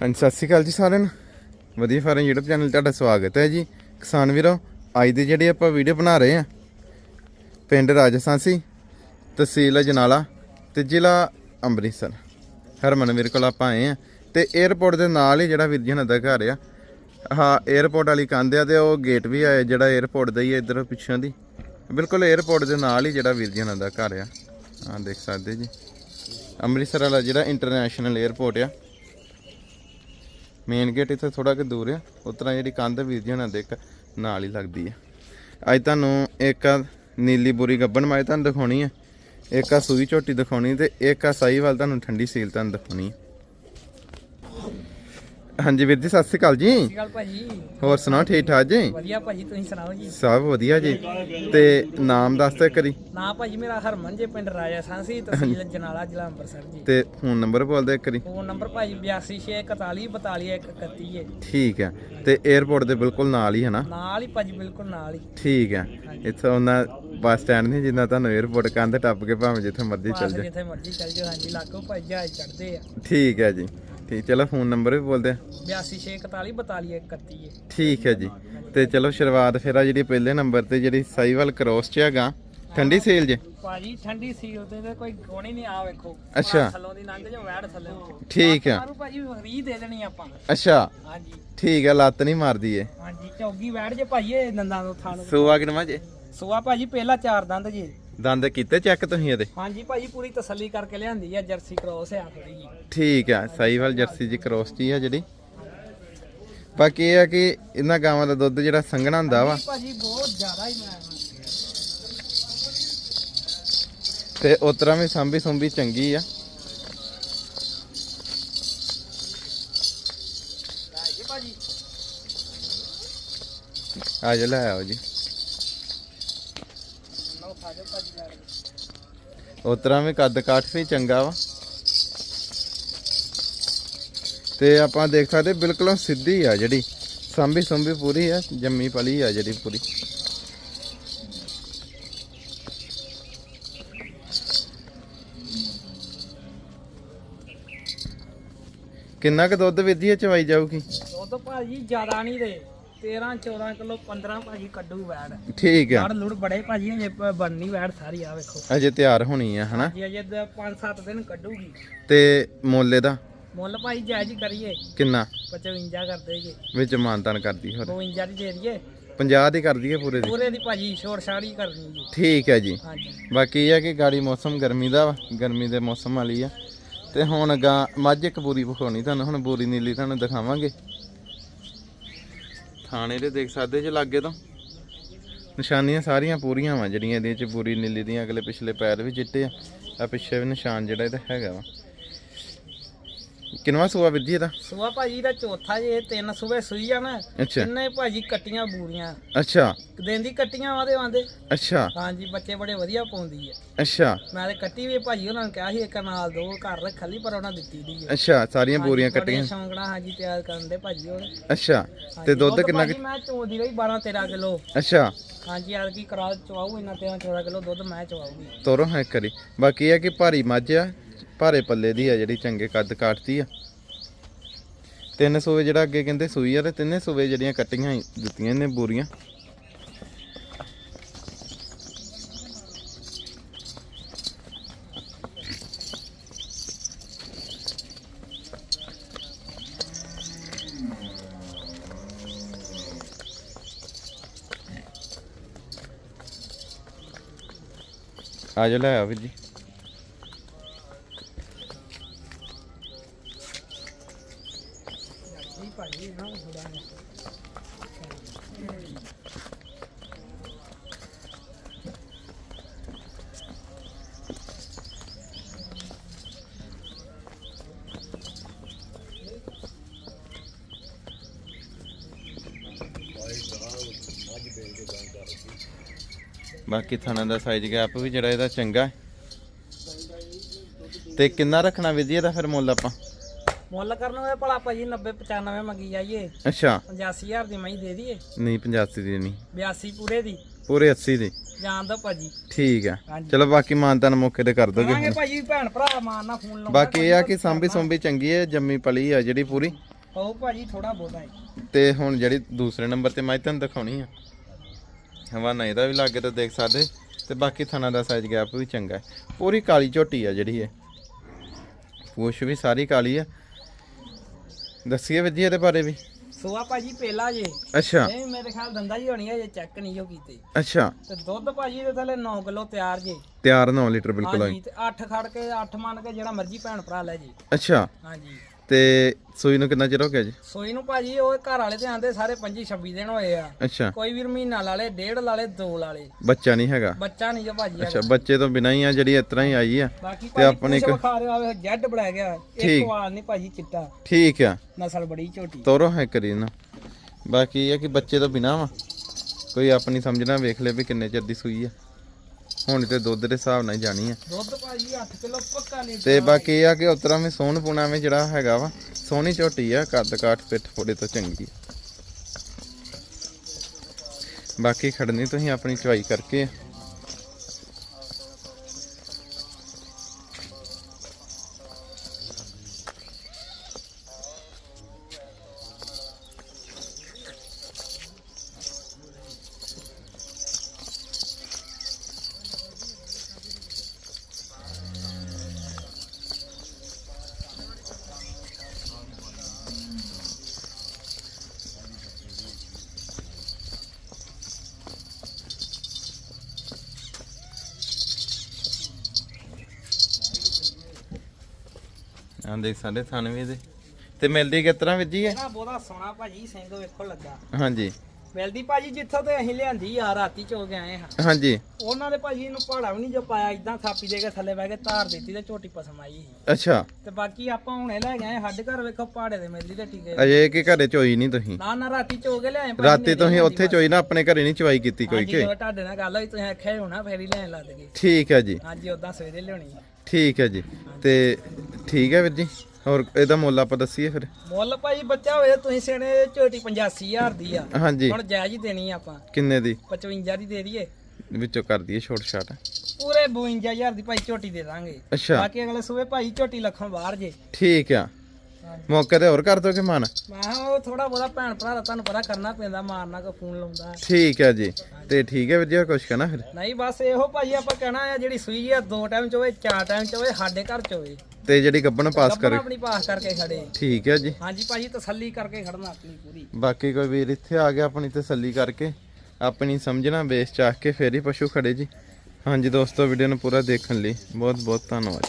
ਹਾਂਜੀ, ਸਤਿ ਸ਼੍ਰੀ ਅਕਾਲ ਜੀ ਸਾਰਿਆਂ ਨੂੰ। ਵਧੀਆ ਫਾਰਮ YouTube ਚੈਨਲ ਤੁਹਾਡਾ ਸਵਾਗਤ ਹੈ ਜੀ। ਕਿਸਾਨ ਵੀਰੋ, ਅੱਜ ਦੇ ਜਿਹੜੇ ਆਪਾਂ ਵੀਡੀਓ ਬਣਾ ਰਹੇ ਆ ਪਿੰਡ ਰਾਜਸਾਂਸੀ ਤਹਿਸੀਲ ਜਨਾਲਾ ਤੇ ਜ਼ਿਲ੍ਹਾ ਅੰਮ੍ਰਿਤਸਰ। ਹਰਮਨ ਵੀਰ ਕੋਲ ਆਪਾਂ ਆਏ ਆ ਤੇ 에어ਪੋਰਟ ਦੇ ਨਾਲ ਹੀ ਜਿਹੜਾ ਵੀਰ ਜੀ ਦਾ ਘਰ ਆ ਹਾਂ 에어ਪੋਰਟ ਵਾਲੀ ਕੰਧ ਆ ਤੇ ਉਹ ਗੇਟ ਵੀ ਆ, ਜਿਹੜਾ 에어ਪੋਰਟ ਦਾ ਹੀ ਆ ਇਧਰ ਪਿੱਛੋਂ ਦੀ। ਬਿਲਕੁਲ 에어ਪੋਰਟ ਦੇ ਨਾਲ ਹੀ ਜਿਹੜਾ ਵੀਰ ਜੀ ਦਾ ਘਰ ਆ। ਹਾਂ ਦੇਖ ਸਕਦੇ ਜੀ। ਅੰਮ੍ਰਿਤਸਰ ਵਾਲਾ ਜਿਹੜਾ ਇੰਟਰਨੈਸ਼ਨਲ 에어ਪੋਰਟ ਆ ਮੇਨ ਗੇਟ ਇੱਥੇ ਥੋੜਾ ਕਿ ਦੂਰ ਆ। ਉਤਰਾ ਜਿਹੜੀ ਕੰਧ ਵੀਰ ਜੀ ਹੁਣਾਂ ਦੇ ਨਾਲ ਹੀ ਲੱਗਦੀ ਆ। ਅੱਜ ਤੁਹਾਨੂੰ ਇੱਕ ਆਹ ਨੀਲੀ ਬੁਰੀ ਗੱਬਣ ਮਾਈ ਤੁਹਾਨੂੰ ਦਿਖਾਉਣੀ ਆ। ਇੱਕ ਆ ਸੂਈ ਝੋਟੀ ਦਿਖਾਉਣੀ ਤੇ ਇੱਕ ਆ ਸਾਈਵਾਲ ਤੁਹਾਨੂੰ ਠੰਡੀ ਸੀਲ ਤੁਹਾਨੂੰ ਦਿਖਾਉਣੀ ਆ। ਹਾਂਜੀ ਵੀਰ ਜੀ ਸਤਿ ਸ੍ਰੀ ਅਕਾਲ ਜੀ। ਸਤਿ ਸ਼੍ਰੀ ਅਕਾਲ ਭਾਜੀ। ਹੋਰ ਸੁਣਾਓ ਠੀਕ ਠਾਕ ਜੀ? ਵਧੀਆ ਭਾਜੀ ਤੁਸੀਂ ਸੁਣਾਓ ਜੀ? ਸਭ ਵਧੀਆ ਜੀ। ਤੇ ਨਾਮ ਦੱਸ ਤਾ ਕਰੀ ਨਾ ਭਾਜੀ ਮੇਰਾ ਹਰਮਨ ਜੀ ਪਿੰਡ ਰਾਜਾ ਸਾਂਸੀ ਤਹਿਸੀਲ ਜਨਾਲਾ ਜ਼ਿਲ੍ਹਾ ਅੰਮ੍ਰਿਤਸਰ ਜੀ। ਤੇ ਫੋਨ ਨੰਬਰ ਬੋਲ ਦੇ ਕਰੀ ਫੋਨ ਨੰਬਰ ਭਾਜੀ 8641442131 ਹੈ ਠੀਕ ਹੈ। ਤੇ 에어ਪੋਰਟ ਦੇ ਬਿਲਕੁਲ ਨਾਲ ਹੀ ਹੈ ਨਾ? ਨਾਲ ਹੀ ਭਾਜੀ ਬਿਲਕੁਲ ਨਾਲ ਹੀ। ਠੀਕ ਹੈ। ਇੱਥੇ ਉਹਨਾਂ ਬੱਸ ਸਟੈਂਡ ਨਹੀਂ ਜਿੰਨਾ ਤੁਹਾਨੂੰ 에어ਪੋਰਟ ਕੰਧ ਟੱਪ ਕੇ ਭਾਵੇਂ ਜਿੱਥੇ ਮਰਜ਼ੀ ਚੱਲ ਜਾਓ। ਜਿੱਥੇ ਮਰਜ਼ੀ ਚੱਲ ਜਾਓ ਹਾਂਜੀ। ਲਾਗੋ ਭਾਈ ਜਹਾਜ਼ ਚੜਦੇ ਆ। ਠੀਕ ਹੈ ਜੀ। ਠੀਕ ਚਲੋ ਫੋਨ ਨੰਬਰ ਵੀ ਬੋਲਦੇ ਆ। 8264142131 ਹੈ ਠੀਕ ਹੈ ਜੀ ਤੇ ਚਲੋ ਸ਼ੁਰੂਆਤ ਫਿਰ ਆ ਜਿਹੜੀ ਪਹਿਲੇ ਨੰਬਰ ਤੇ ਜਿਹੜੀ ਸਾਈਵਾਲ ਕ੍ਰੋਸ ਚ ਹੈਗਾ। ਠੰਡੀ ਸੇਲ ਜੇ? ਭਾਜੀ ਠੰਡੀ ਸੀਲ ਤੇ ਤਾਂ ਕੋਈ ਗੋਣੀ ਨਹੀਂ ਆ ਵੇਖੋ। ਅੱਛਾ। ਥੱਲੋਂ ਦੀ ਲੰਘ ਜਾ ਵੈੜ ਥੱਲੇ। ਠੀਕ ਆ ਮਾਰੂ ਭਾਜੀ ਫਰੀ ਦੇ ਦੇਣੀ ਆਪਾਂ। ਅੱਛਾ। ਹਾਂਜੀ। ਠੀਕ ਹੈ ਲੱਤ ਨਹੀਂ ਮਾਰਦੀ ਏ ਹਾਂਜੀ ਚੌਗੀ ਵੈੜ ਜੇ ਭਾਜੀ ਇਹ ਦੰਦਾਂ ਤੋਂ ਥਾਣੋਂ ਸੂਆ ਕਿਨਵਾ ਜੇ? ਸੋਆ ਭਾਜੀ ਪਹਿਲਾ ਚਾਰ ਦੰਦ ਜੀ। ਦੰਦ ਕੀਤੇ ਚੈੱਕ ਤੁਸੀਂ ਇਹਦੇ? ਹਾਂਜੀ ਭਾਜੀ ਪੂਰੀ ਤਸੱਲੀ ਕਰਕੇ ਲਿਆਂਦੀ ਆ ਜਰਸੀ ਕ੍ਰੋਸ ਆ ਥੋੜੀ ਜੀ। ਠੀਕ ਹੈ ਸਾਈਵਾਲ ਜਰਸੀ ਜੀ ਕ੍ਰੋਸ ਜੀ ਆ ਜਿਹੜੀ। ਬਾਕੀ ਇਹ ਆ ਕਿ ਇਹਨਾਂ ਗਾਵਾਂ ਦਾ ਦੁੱਧ ਜਿਹੜਾ ਸੰਘਣਾ ਹੁੰਦਾ ਵਾ। ਭਾਜੀ ਬਹੁਤ ਜ਼ਿਆਦਾ ਹੀ ਮੈਂ ਤੇ ਉਤਰਾ ਵੀ ਸੰਭੀ ਸੁੰਭੀ ਚੰਗੀ ਆ। ਜੀ ਭਾਜੀ। ਆ ਜਾ ਲੈ ਆਓ ਜੀ। ਉਤਰਾ ਵੀ ਕੱਦ ਕਾਠ ਵੀ ਚੰਗਾ ਵਾ। ਤੇ ਆਪਾਂ ਦੇਖ ਸਕਦੇ ਬਿਲਕੁਲ ਸਿੱਧੀ ਆ ਜਿਹੜੀ। ਸੰਭੀ ਸੁੰਭੀ ਪੂਰੀ ਆ, ਜੰਮੀ ਪਲੀ ਆ ਜਿਹੜੀ ਪੂਰੀ। ਕਿੰਨਾ ਕੁ ਦੁੱਧ ਵਿਧੀ ਚਵਾਈ ਜਾਊਗੀ? ਦੁੱਧ ਭਾਜੀ ਜ਼ਿਆਦਾ ਨਹੀਂ ਦੇ। 13 14 ਕਿਲੋ 15 ਭਾਜੀ ਕੱਢੂ ਵੈੜ। ਠੀਕ ਆ। ਲੜ ਲੁੜ ਬੜੇ ਭਾਜੀ ਹਜੇ ਪ- ਬਣਨੀ ਵੈੜ ਸਾਰੀ ਆ ਵੇਖੋ। ਅਜੇ ਤਿਆਰ ਹੋਣੀ ਆ ਹਨਾ? ਜੀ ਅਜੇ 5-7 ਦਿਨ ਕੱਢੂਗੀ। ਤੇ ਮੁੱਲ ਇਹਦਾ? ਮੁੱਲ ਭਾਈ ਜਾਇਜ਼ ਹੀ ਕਰੀਏ। ਕਿੰਨਾ? 55 ਕਰਦੇ ਜੀ ਵਿੱਚ ਮਾਨਤਾਨ ਕਰਦੀ ਹੋਰ। 52 ਦੀ ਦੇ ਦਈਏ। 50 ਦੀ ਕਰਦੀ ਹੈ ਪੂਰੇ ਦੀ? ਪੂਰੇ ਦੀ ਭਾਜੀ ਛੋੜ ਛਾੜੀ ਕਰਨੀ ਜੀ। ਠੀਕ ਹੈ ਜੀ। ਹਾਂਜੀ। ਬਾਕੀ ਇਹ ਹੈ ਕਿ ਗਾੜੀ ਮੌਸਮ ਗਰਮੀ ਦਾ ਵਾ ਗਰਮੀ ਦੇ ਮੌਸਮ ਵਾਲੀ ਆ। ਤੇ ਹੁਣ ਗਾ ਮੱਝ ਇੱਕ ਬੂਰੀ ਵਿਖਾਉਣੀ ਤੁਹਾਨੂੰ ਹੁਣ ਬੂਰੀ ਨੀਲੀ ਤੁਹਾਨੂੰ ਦਿਖਾਵਾਂਗੇ। ਥਾਣੇ ਦੇ ਦੇਖ ਸਕਦੇ ਜੇ ਲਾਗੇ ਤਾਂ। ਨਿਸ਼ਾਨੀਆਂ ਸਾਰੀਆਂ ਪੂਰੀਆਂ ਵਾ, ਜਿਹੜੀਆਂ ਇਹਦੇ ਚ ਬੂਰੀ ਨੀਲੀ ਦੀਆਂ, ਅਗਲੇ ਪਿਛਲੇ ਪੈਰ ਵੀ ਚਿੱਟੇ ਆ। ਆ ਪਿੱਛੇ ਵੀ ਨਿਸ਼ਾਨ ਜਿਹੜਾ ਇਹਦਾ ਹੈਗਾ ਵਾ। ਕਿੰਨਵਾ ਸੂਆ ਵਿੱਧੀ ਇਹਦਾ? ਸੁਆ ਭਾਜੀ ਦਾ ਚੌਥਾ ਜੇ ਤਿੰਨ ਸੂਬੇ ਸੂਈ ਆ ਨਾ ਅੱਛਾ। ਤਿੰਨੇ ਭਾਜੀ ਕੱਟੀਆਂ ਬੂਰੀਆਂ। ਅੱਛਾ। ਦਿਨ ਦੀ ਕੱਟੀਆਂ ਆਦੇ ਆਂਦੇ ਅੱਛਾ। ਹਾਂਜੀ ਬੱਚੇ ਬੜੇ ਵਧੀਆ ਪਾਉਂਦੀ ਹੈ ਅੱਛਾ। ਮੈਂ ਤੇ ਕੱਟੀ ਵੀ ਭਾਜੀ ਉਹਨਾਂ ਨੂੰ ਕਿਹਾ ਸੀ ਇੱਕ ਨਾਲ ਦੋ ਘਰ ਰੱਖ ਲਈ ਪਰ ਉਹਨਾਂ ਦਿੱਤੀ ਦੀ ਹੈ ਅੱਛਾ ਸਾਰੀਆਂ ਬੂਰੀਆਂ ਕੱਟੀਆਂ। ਸ਼ੌਂਕਣਾ ਹਾਂਜੀ ਤਿਆਰ ਕਰਨ ਦੇ ਭਾਜੀ ਉਹ। ਅੱਛਾ। ਤੇ ਦੁੱਧ ਕਿੰਨਾ ਕੁ- ਮੈਂ ਚੋਦੀ ਰਹੀ 12 13 ਕਿਲੋ। ਅੱਛਾ। ਹਾਂਜੀ ਯਾਰ ਕੀ ਕਰਾ ਚਵਾਉ ਇੰਨਾ 13 14 ਕਿਲੋ ਦੁੱਧ ਮੈਂ ਚਵਾਉਗੀ ਤੋਰੋ ਹੈ ਕਰੀ ਬਾਕੀ ਇਹ ਹੈ ਕਿ ਭਾਰੀ ਮੱਝ ਆ ਭਾਰੇ ਪੱਲੇ ਦੀ ਆ ਜਿਹੜੀ ਚੰਗੇ ਕੱਦ ਕਾਟਦੀ ਆ। ਤਿੰਨ ਸੂਏ ਜਿਹੜਾ ਅੱਗੇ ਕਹਿੰਦੇ ਸੂਈ ਆ ਤੇ ਤਿੰਨੇ ਸੂਏ ਜਿਹੜੀਆਂ ਕੱਟੀਆਂ ਦਿੱਤੀਆਂ ਨੇ ਬੋਰੀਆਂ। ਆ ਜਾ ਲੈ ਆ ਵੀਰ ਜੀ। ਜੀ ਭਾਜੀ, ਨਾ ਥੋੜਾ ਬਾਕੀ ਥਣਾ ਦਾ ਸਾਈਜ਼ ਗੈਪ ਵੀ ਜਿਹੜਾ ਇਹਦਾ ਚੰਗਾ ਹੈ। ਤੇ ਕਿੰਨਾ ਰੱਖਣਾ ਵੀਰ ਜੀ ਇਹਦਾ ਫਿਰ ਮੁੱਲ ਆਪਾਂ? ਮੁੱਲ ਕਰਨ ਹੋਏ ਭਲਾ ਭਾਜੀ 90 95 ਮੰਗੀ ਜਾਈਏ। ਅੱਛਾ। 85000 ਦੀ ਮੈਂ ਦੇ ਦਈਏ। ਨਹੀਂ 85 ਦੀ ਨਹੀਂ। 82 ਪੂਰੇ ਦੀ। ਪੂਰੇ 80 ਦੀ। ਜਾਣ ਦੋ ਭਾਜੀ। ਠੀਕ ਹਾਂਜੀ। ਚਲੋ ਬਾਕੀ ਮਾਨਤਾਨ ਮੌਕੇ ਤੇ ਕਰ ਦੋਗੇ ਕਰਾਂਗੇ ਭਾਜੀ ਭੈਣ ਭਰਾ ਮਾਰਨਾ ਫੋਨ ਲਾਉਂਦਾ ਬਾਕੀ ਇਹ ਆ ਕਿ ਸਾਂਭੀ ਸੁੰਭੀ ਚੰਗੀ ਹੈ ਜੰਮੀ ਪਲੀ ਆ ਜਿਹੜੀ ਪੂਰੀ। ਉਹ ਭਾਜੀ ਥੋੜਾ ਬਹੁਤਾ ਹੈ। ਤੇ ਹੁਣ ਜਿਹੜੀ ਦੂਸਰੇ ਨੰਬਰ ਤੇ ਮੈਂ ਤੁਹਾਨੂੰ ਦਿਖਾਉਣੀ ਆ। ਹਵਾਨਾ ਇਹਦਾ ਵੀ ਲਾਗੇ ਤਾਂ ਦੇਖ ਸਕਦੇ। ਤੇ ਬਾਕੀ ਥਣਾ ਦਾ ਸਾਈਜ਼ ਗੈਪ ਵੀ ਚੰਗਾ ਹੈ। ਪੂਰੀ ਕਾਲੀ ਝੋਟੀ ਆ ਜਿਹੜੀ ਇਹ। ਪੂਛ ਵੀ ਸਾਰੀ ਕਾਲੀ ਆ। ਦੱਸੀਏ ਵੀਰ ਜੀ ਇਹਦੇ ਬਾਰੇ ਵੀ। ਸੋਆ ਭਾਜੀ ਪਹਿਲਾ ਜੇ। ਅੱਛਾ। ਇਹ ਮੇਰੇ ਖਿਆਲ ਦੰਦਾ ਹੀ ਹੋਣੀ ਹੈ ਜੇ ਚੈੱਕ ਨਹੀਂ ਜੋ ਕੀਤੇ। ਅੱਛਾ। ਤੇ ਦੁੱਧ ਭਾਜੀ ਦੇ ਥੱਲੇ 9 ਕਿਲੋ ਤਿਆਰ ਜੇ। ਤਿਆਰ 9 ਲੀਟਰ ਬਿਲਕੁਲ ਹਾਂਜੀ ਤੇ 8 ਖੜ ਕੇ 8 ਮੰਨ ਕੇ ਜਿਹੜਾ ਮਰਜ਼ੀ ਭੈਣ ਭਰਾ ਲੈ ਜੀ। ਅੱਛਾ। ਹਾਂਜੀ। ਤੇ ਸੂਈ ਨੂੰ ਕਿੰਨਾ ਚਿਰ ਹੋ ਗਿਆ ਜੀ? ਸੋਈ ਨੂੰ ਭਾਜੀ ਉਹ ਘਰ ਵਾਲੇ ਤੇ ਆਂਦੇ ਸਾਰੇ 25 26 ਦਿਨ ਹੋਏ ਆ। ਅੱਛਾ। ਕੋਈ ਵੀ ਮਹੀਨਾ ਲਾ ਲੇ ਡੇਢ ਲਾ ਲੇ ਦੋ ਲਾ ਲੇ। ਬੱਚਾ ਨਹੀਂ ਹੈਗਾ? ਬੱਚਾ ਨਹੀਂ ਜੋ ਭਾਜੀ ਅੱਛਾ ਬੱਚੇ ਤੋਂ ਬਿਨਾਂ ਹੀ ਆ ਜਿਹੜੀ ਇਸ ਤਰ੍ਹਾਂ ਹੀ ਆਈ ਆ। ਤੇ ਆਪਣੀ ਇੱਕ- ਵਿਖਾ ਰਿਹਾ ਹੋਵੇ ਜੈਡ ਬੜਾ ਗਿਆ। ਇੱਕ ਵਾਰ ਨਹੀਂ ਭਾਜੀ ਚਿੱਟਾ। ਠੀਕ ਆ। ਨਸਲ ਬੜੀ ਝੋਟੀ। ਤੋਰੋ ਹੈ ਕਰੀ ਨਾ ਬਾਕੀ ਇਹ ਕਿ ਬੱਚੇ ਤੋਂ ਬਿਨਾਂ ਵਾ। ਕੋਈ ਆਪਣੀ ਸਮਝਣਾ ਵੇਖ ਲੈ ਵੀ ਕਿੰਨੇ ਚਿਰ ਦੀ ਸੂਈ ਆ। ਹੁਣ ਤੇ ਦੁੱਧ ਦੇ ਹਿਸਾਬ ਨਾਲ ਹੀ ਜਾਣੀ ਆ। ਦੁੱਧ ਭਾਜੀ 8 ਕਿਲੋ ਪੱਕਾ ਲੀਟਰ ਤੇ ਬਾਕੀ ਇਹ ਆ ਕਿ ਉਤਰਾ ਵੀ ਸੋਹਣ ਪੁਣਾ ਵਿੱਚ ਜਿਹੜਾ ਹੈਗਾ ਵਾ ਸੋਹਣੀ ਝੋਟੀ ਆ ਕੱਦ ਕਾਠ ਪਿੱਠ ਫੋੜੇ ਤੋਂ ਚੰਗੀ ਬਾਕੀ ਖੜਨੀ ਤੁਸੀਂ ਆਪਣੀ ਚੁਆਈ ਕਰਕੇ। ਆਂ ਥਣ ਵੀ ਇਹਦੇ। ਤੇ ਮਿਲਦੀ ਕਿਸ ਤਰ੍ਹਾਂ ਵਿੱਚ ਜੀ ਇਹ? ਇਹਦਾ ਬਹੁਤਾ ਸੋਹਣਾ ਭਾਜੀ ਸਿੰਘ ਵੇਖੋ ਲੱਗਾ। ਹਾਂਜੀ। ਮਿਲਦੀ ਭਾਜੀ ਜਿੱਥੋਂ ਤੇ ਅਸੀਂ ਲਿਆਂਦੀ ਆ ਰਾਤੀ ਚੋ ਕੇ ਆਏ ਹਾਂ। ਹਾਂਜੀ। ਉਹਨਾਂ ਦੇ ਭਾਜੀ ਇਹਨੂੰ ਪਹਾੜਾ ਵੀ ਨਹੀਂ ਜੋ ਪਾਇਆ ਇਦਾਂ ਥਾਪੀ ਦੇ ਕੇ ਥੱਲੇ ਬਹਿ ਕੇ ਧਾਰ ਦਿੱਤੀ ਤੇ ਝੋਟੀ ਪਸਮ ਆਈ ਸੀ। ਅੱਛਾ। ਤੇ ਬਾਕੀ ਆਪਾਂ ਹੁਣੇ ਲੈ ਗਏ ਸਾਡੇ ਘਰ ਵੇਖੋ ਪਹਾੜੇ ਦੇ ਮਿਲਦੀ ਤੇ ਟੀਕੇ ਅਜੇ ਕਿ ਘਰੇ ਚੋਈ ਨਹੀਂ ਤੁਸੀਂ? ਨਾ ਨਾ ਰਾਤੀ ਚੋ ਕੇ ਲਿਆਏ ਭਾਜੀ ਰਾਤੀ ਤੁਸੀਂ ਉੱਥੇ ਚੋਈ ਨਾ ਆਪਣੇ ਘਰੇ ਨਹੀਂ ਚਵਾਈ ਕੀਤੀ ਕੋਈ ਹਾਂਜੀ ਕਿ? ਤੁਹਾਡੇ ਨਾਲ ਗੱਲ ਹੋਈ ਤੁਸੀਂ ਆਖਿਆ ਹੀ ਹੋਣਾ ਫੇਰ ਹੀ ਲੈਣ ਲੱਗ ਗਏ। ਠੀਕ ਹੈ ਜੀ। ਹਾਂਜੀ ਉਦਾਂ ਸਵੇਰੇ ਲਿਆਉਣੀ ਆ। ਠੀਕ ਹੈ ਜੀ। ਤੇ ਠੀਕ ਹੈ ਵੀਰ ਜੀ। ਹੋਰ ਇਹਦਾ ਮੁੱਲ ਆਪਾਂ ਦੱਸੀਏ ਫਿਰ। ਮੁੱਲ ਭਾਜੀ ਬੱਚਾ ਹੋਏ ਤੁਸੀਂ ਸਿਆਣੇ ਝੋਟੀ 85000 ਦੀ ਆ। ਹਾਂਜੀ। ਹੁਣ ਜਾਇਜ਼ ਹੀ ਦੇਣੀ ਆ ਆਪਾਂ। ਕਿੰਨੇ ਦੀ? 55 ਦੀ ਦੇ ਦਈਏ। ਵਿੱਚੋਂ ਕਰ ਦਈਏ ਛੋਟ ਛਾਟ। ਪੂਰੇ 52000 ਦੀ ਭਾਈ ਝੋਟੀ ਦੇ ਦਾਂਗੇ। ਅੱਛਾ। ਬਾਕੀ ਅਗਲੇ ਸੂਏ ਭਾਈ ਝੋਟੀ ਲੱਖੋਂ ਬਾਹਰ ਜੇ। ਠੀਕ ਆ। ਮੌਕੇ ਤੇ ਹੋਰ ਕਰ ਦੋਗੇ ਮਨ। ਮੈਂ ਕਿਹਾ ਉਹ ਥੋੜਾ ਬਹੁਤਾ ਭੈਣ ਭਰਾ ਦਾ ਤੁਹਾਨੂੰ ਪਤਾ ਕਰਨਾ ਪੈਂਦਾ ਮਾਰਨਾ ਕੋ ਫੋਨ ਲਾਉਂਦਾ। ਠੀਕ ਹੈ ਜੀ। ਤੇ ਠੀਕ ਹੈ ਵੀਰ ਜੀ ਕਹਿਣਾ ਫਿਰ? ਨਹੀਂ ਬਸ ਇਹੋ ਭਾਜੀ ਆਪਾਂ ਕਹਿਣਾ ਆ ਜਿਹੜੀ ਸੂਈ ਆ ਦੋ ਟਾਈਮ ਚ ਹੋਵੇ ਚਾਰ ਟਾਈਮ ਚ ਹੋਵੇ ਸਾਡੇ ਘਰ ਚ ਹੋਵੇ। ਤੇ ਜਿਹੜੀ ਗੱਬਣ ਪਾਸ ਕਰੇ ਆਪਣੀ ਪਾਸ ਕਰਕੇ ਖੜੇ ਠੀਕ ਹੈ ਜੀ। ਹਾਂਜੀ ਭਾਜੀ ਤਸੱਲੀ ਕਰਕੇ ਖੜਨਾ ਆਪਣੀ ਪੂਰੀ। ਬਾਕੀ ਕੋਈ ਵੀਰ ਇੱਥੇ ਆ ਗਿਆ ਆਪਣੀ ਤਸੱਲੀ ਕਰਕੇ ਆਪਣੀ ਸਮਝਣਾ ਬੇਸ ਚਾਹ ਕੇ ਫੇਰ ਹੀ ਪਸ਼ੂ ਖੜੇ ਜੀ। ਹਾਂਜੀ ਦੋਸਤੋ ਵੀਡੀਓ ਨੂੰ ਪੂਰਾ ਦੇਖਣ ਲਈ ਬਹੁਤ ਬਹੁਤ ਧੰਨਵਾਦ।